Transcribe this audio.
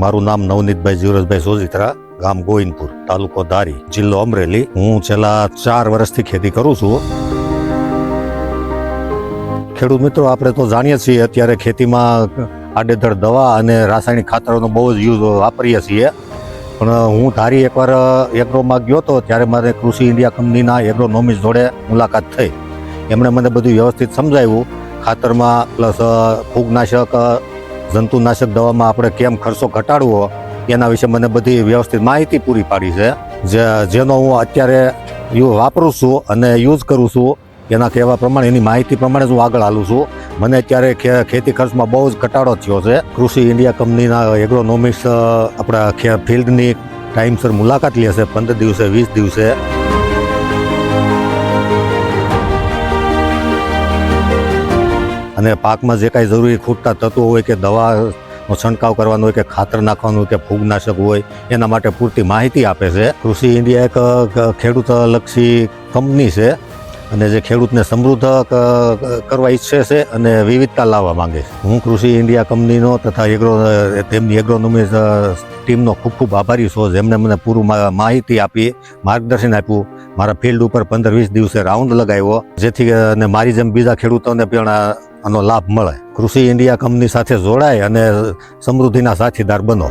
મારું નામ નવનીતભાઈ જીવરજભાઈ સોજિત્રા ગામ ગોવિંદપુર, તાલુકો ધારી, જિલ્લો અમરેલી. હું છેલ્લા ચાર વર્ષથી ખેતી કરું છું. ખેડૂત મિત્રો, આપણે તો જાણીએ છીએ અત્યારે ખેતીમાં આડેધડ દવા અને રાસાયણિક ખાતરોનો બહુ જ યુઝ વાપરીએ છીએ. પણ હું ધારી એકવાર એગ્રોમાં ગયો હતો ત્યારે મારે કૃષિ ઇન્ડિયા કંપનીના એગ્રોનોમિસ્ટ જોડે મુલાકાત થઈ. એમણે મને બધું વ્યવસ્થિત સમજાવ્યું. ખાતરમાં પ્લસ ફૂગનાશક જંતુનાશક દવામાં આપણે કેમ ખર્ચો ઘટાડવો, એના વિશે મને બધી વ્યવસ્થિત માહિતી પૂરી પાડી છે. જે, જેનો હું અત્યારે વાપરું છું અને યુઝ કરું છું, એના કહેવા પ્રમાણે, એની માહિતી પ્રમાણે જ હું આગળ હાલું છું. મને અત્યારે ખેતી ખર્ચમાં બહુ જ ઘટાડો થયો છે. કૃષિ ઇન્ડિયા કંપનીના એગ્રોનોમિક્સ આપણા ફિલ્ડની ટાઈમસર મુલાકાત લે છે. પંદર દિવસે, વીસ દિવસે. અને પાકમાં જે કાંઈ જરૂરી ખૂટતા તત્વો હોય કે દવા છંટકાવ કરવાનો હોય કે ખાતર નાખવાનું કે ફૂગનાશક હોય, એના માટે પૂરતી માહિતી આપે છે. કૃષિ ઇન્ડિયા એક ખેડૂતલક્ષી કંપની છે અને જે ખેડૂતને સમૃદ્ધ કરવા ઈચ્છે છે અને વિવિધતા લાવવા માંગે છે. હું કૃષિ ઇન્ડિયા કંપનીનો તથા એગ્રો તેમની એગ્રોનોમી ટીમનો ખૂબ ખૂબ આભારી છું. જેમણે મને પૂરું માહિતી આપી, માર્ગદર્શન આપ્યું, મારા ફિલ્ડ ઉપર પંદર વીસ દિવસે રાઉન્ડ લગાવ્યો, જેથી અને મારી જેમ બીજા ખેડૂતોને પણ આનો લાભ મળે. કૃષિ ઇન્ડિયા કંપની સાથે જોડાય અને સમૃદ્ધિના સાથીદાર બનો.